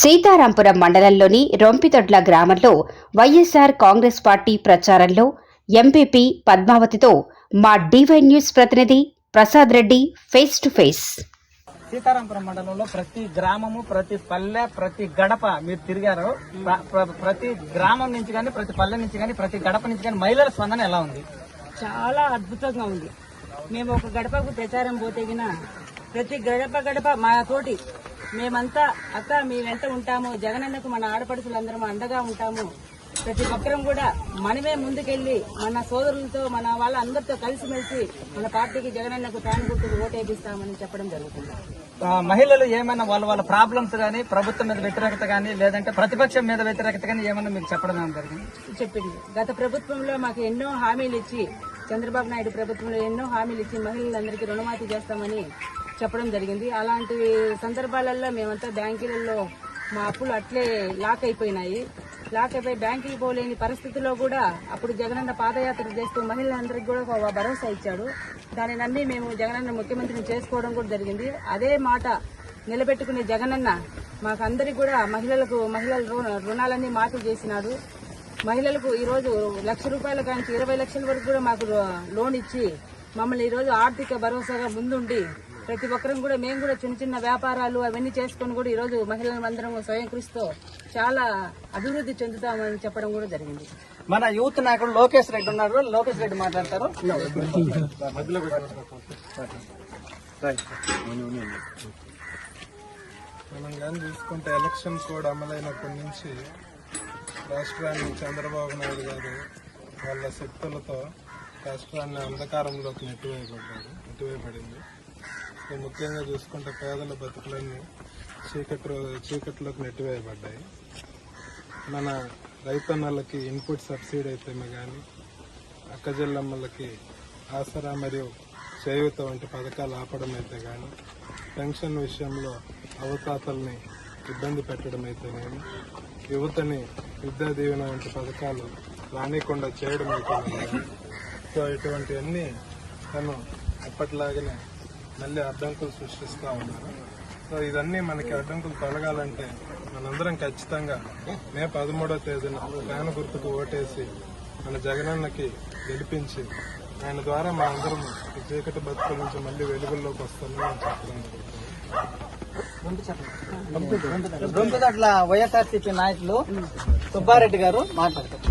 సీతారాంపురం మండలంలోని రొంపితొడ్ల గ్రామంలో YSR Congress party ప్రచారంలో ఎంపీపీ పద్మావతితో మా డివై న్యూస్ ప్రతినిధి Prasad Reddy face to face. Seetharampuram మండలంలో ప్రతి గ్రామము ప్రతి పల్లె ప్రతి గడప మీరు తిరిగారు. ప్ర- ప్ర- ప్రతి గ్రామం నుంచి కానీ ప్రతి పల్లె నుంచి కానీ ప్రతి గడప నుంచి కానీ మహిళల స్పందన ఎలా ఉంది? చాలా అద్భుతంగా ఉంది. మేము ఒక గడపకు ప్రచారం పోతేగిన ప్రతి గడప గడప మా తోటి మేమంతా అక్క మీ వెంట ఉంటాము జగనన్నకు మన ఆడపడుచులందరం అండగా ఉంటాము. ప్రతి ఒక్కరం కూడా మనమే ముందుకెళ్ళి మన సోదరులతో మన వాళ్ళందరితో కలిసిమెలిసి మన పార్టీకి జగనన్నకు ఫ్యాన్ గుర్తుకు ఓటేపిస్తామని చెప్పడం జరుగుతుంది. మహిళలు ఏమైనా వాళ్ళ వాళ్ళ ప్రాబ్లమ్స్ కానీ ప్రభుత్వం మీద వ్యతిరేకత కానీ లేదంటే ప్రతిపక్షం మీద వ్యతిరేకత కానీ ఏమైనా మీకు చెప్పడం జరిగింది? చెప్పింది. గత ప్రభుత్వంలో మాకు ఎన్నో హామీలు ఇచ్చి చంద్రబాబు నాయుడు ప్రభుత్వంలో ఎన్నో హామీలు ఇచ్చి మహిళలందరికీ రుణమాఫీ చేస్తామని చెప్పడం జరిగింది. అలాంటి సందర్భాలలో మేమంతా బ్యాంకులలో మా అప్పులు అట్లే లాక్ అయిపోయినాయి. లాక్ అయిపోయి బ్యాంకుకి పోలేని పరిస్థితుల్లో కూడా అప్పుడు జగనన్న పాదయాత్ర చేస్తూ మహిళలందరికీ కూడా ఒక భరోసా ఇచ్చాడు. దాన్ని నమ్మి మేము జగనన్న ముఖ్యమంత్రిని చేసుకోవడం కూడా జరిగింది. అదే మాట నిలబెట్టుకునే జగనన్న మాకు అందరికి కూడా మహిళలకు మహిళల రుణ- రుణాలన్నీ మాఫీ చేసినాడు. మహిళలకు ఈరోజు లక్ష రూపాయల కాంచి ఇరవై లక్షల వరకు కూడా మాకు లోన్ ఇచ్చి మమ్మల్ని ఈరోజు ఆర్థిక భరోసాగా ముందుండి ప్రతి ఒక్కరం కూడా మేము కూడా చిన్న చిన్న వ్యాపారాలు అవన్నీ చేసుకొని కూడా ఈ రోజు మహిళలందరం అందరం స్వయం కృషితో చాలా అభివృద్ధి చెందుతామని చెప్పడం కూడా జరిగింది. మన యూత్ నాయకుడు లోకేష్ రెడ్డి ఉన్నారు. లోకేష్ రెడ్డి మాట్లాడతారు. మనం కానీ చూసుకుంటే ఎలక్షన్ కోడ్ అమలైనప్పటి నుంచి రాష్ట్రాన్ని చంద్రబాబు నాయుడు గారు వాళ్ళ శక్తులతో రాష్ట్రాన్ని అంధకారంలోకి నెట్టివేయబడ్డాడు నెట్టివేయబడింది. ముఖ్యంగా చూసుకుంటే పేదల బతుకులన్నీ చీకటి చీకట్లోకి నెట్టివేయబడ్డాయి. మన రైతన్నలకి ఇన్పుట్ సబ్సిడీ అయితేనే కానీ అక్కజల్లమ్మలకి ఆసరా మరియు చేయూత వంటి పథకాలు ఆపడం అయితే కానీ పెన్షన్ విషయంలో అవతాతల్ని ఇబ్బంది పెట్టడం అయితేనేమి యువతని విద్యా దీవెన వంటి పథకాలు రానికుండా చేయడం అయితే సో ఇటువంటివన్నీ తను ఎప్పటిలాగానే మళ్ళీ అడ్డంకులు సృష్టిస్తూ ఉన్నారు. సో ఇవన్నీ మనకి అడ్డంకులు తొలగాలంటే మనందరం ఖచ్చితంగా మే పదమూడో తేదీన ఫ్యాన్ గుర్తుకు ఓటేసి మన జగనన్నకి గెలిపించి ఆయన ద్వారా మనందరం చీకటి బతుకుల నుంచి మళ్ళీ వెలుగుల్లోకి వస్తామని నేను చెప్పడం జరుగుతుంది వైఎస్ఆర్సీపీ నాయకులు సుబ్బారెడ్డి గారు మాట్లాడతారు.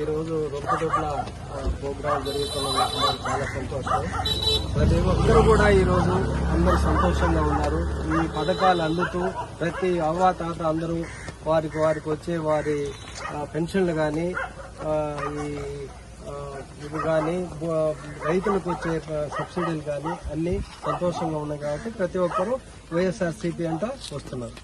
ఈరోజు రోజు రొంపదొడ్ల ప్రోగ్రాం జరుగుతున్న చాలా సంతోషం. ప్రతి ఒక్కరు కూడా ఈరోజు అందరూ సంతోషంగా ఉన్నారు. ఈ పథకాలు అందుతూ ప్రతి అవ్వ తాత అందరూ వారికి వారికి వచ్చే వారి పెన్షన్లు కానీ ఈ ఇవి కానీ రైతులకు వచ్చే సబ్సిడీలు కానీ అన్నీ సంతోషంగా ఉన్నాయి కాబట్టి ప్రతి ఒక్కరూ వైఎస్ఆర్సీపీ అంట వస్తున్నారు.